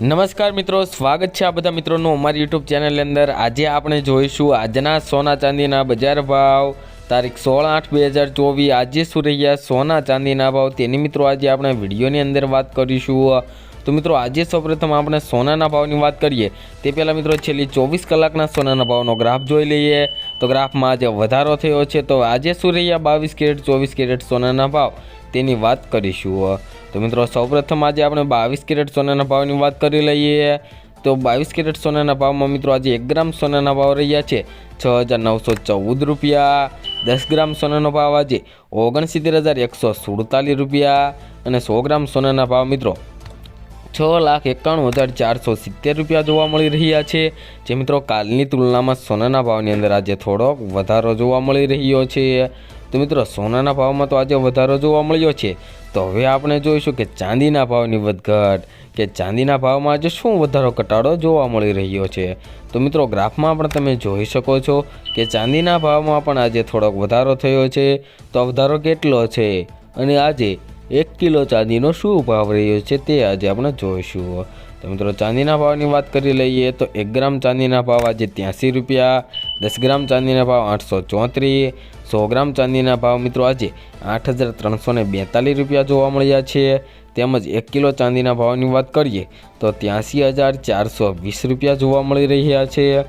નમસ્કાર મિત્રો, સ્વાગત છે આ બધા મિત્રોનું અમારી યુટ્યુબ ચેનલની અંદર. આજે આપણે જોઈશું આજના સોના ચાંદીના બજાર ભાવ, તારીખ સોળ આઠ બે હજાર ચોવીસ. આજે શું રહ્યા સોના ચાંદીના ભાવ? તેની મિત્રો આજે આપણે વિડીયોની અંદર વાત કરીશું. તો મિત્રો, આજે સૌપ્રથમ આપણે સોનાના ભાવની વાત કરીએ. તે પહેલાં મિત્રો, છેલ્લી ચોવીસ કલાકના સોનાના ભાવનો ગ્રાફ જોઈ લઈએ. તો ગ્રાફમાં આજે વધારો થયો છે. તો આજે શું રહ્યા બાવીસ કેરેટ, ચોવીસ કેરેટ સોનાના ભાવ? તેની વાત કરીશું. તો મિત્રો, સૌપ્રથમ આજે આપણે બાવીસ કેરેટ સોનાના ભાવની વાત કરી લઈએ. તો બાવીસ કેરેટ સોનાના ભાવમાં મિત્રો, આજે એક ગ્રામ સોનાના ભાવ રહ્યા છે છ હજાર નવસો ચૌદ રૂપિયા. દસ ગ્રામ સોનાનો ભાવ આજે ઓગણસિત્તેર હજાર એકસો સુડતાલીસ રૂપિયા. અને સો ગ્રામ સોનાના ભાવ મિત્રો, છ લાખ એકાણું હજાર ચારસો સિત્તેર રૂપિયા જોવા મળી રહ્યા છે. જે મિત્રો, કાલની તુલનામાં સોનાના ભાવની અંદર આજે થોડોક વધારો જોવા મળી રહ્યો છે. તો મિત્રો, સોનાના ભાવમાં તો આજે વધારો જોવા મળ્યો છે. તો હવે આપણે જોઈશું કે ચાંદીના ભાવની વધઘટ કે ચાંદીના ભાવમાં આજે શું વધારો ઘટાડો જોવા મળી રહ્યો છે. તો મિત્રો, ગ્રાફમાં પણ તમે જોઈ શકો છો કે ચાંદીના ભાવમાં પણ આજે થોડોક વધારો થયો છે. તો વધારો કેટલો છે? અને આજે એક કિલો ચાંદીનો શું ભાવ રહ્યો છે તે આજે આપણે જોઈશું. તો મિત્રો, ચાંદીના ભાવની વાત કરી લઈએ તો એક ગ્રામ ચાંદીના ભાવ આજે ત્યાંસી રૂપિયા, દસ ગ્રામ ચાંદીના ભાવ આઠસો ચોત્રીસ, સો ગ્રામ ચાંદીના ભાવ મિત્રો આજે આઠ હજાર ત્રણસો બેતાલીસ રૂપિયા જોવા મળ્યા છે. તેમજ એક કિલો ચાંદીના ભાવની વાત કરીએ તો ત્યાંસી હજાર ચારસો વીસ રૂપિયા જોવા મળી રહ્યા છે.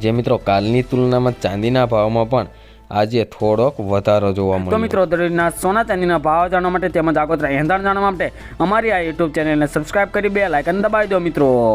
જે મિત્રો, કાલની તુલનામાં ચાંદીના ભાવમાં પણ આજે થોડોક વધારો જોવા તો મળ્યો. મિત્રો દરરોજના સોના ચાંદીના ભાવ જાણવા માટે તેમજ આગોતરા એંધાણ જાણવા માટે અમારી આ યુટ્યુબ ચેનલને સબસ્ક્રાઇબ કરી બે લાઇકન દબાવી દો મિત્રો.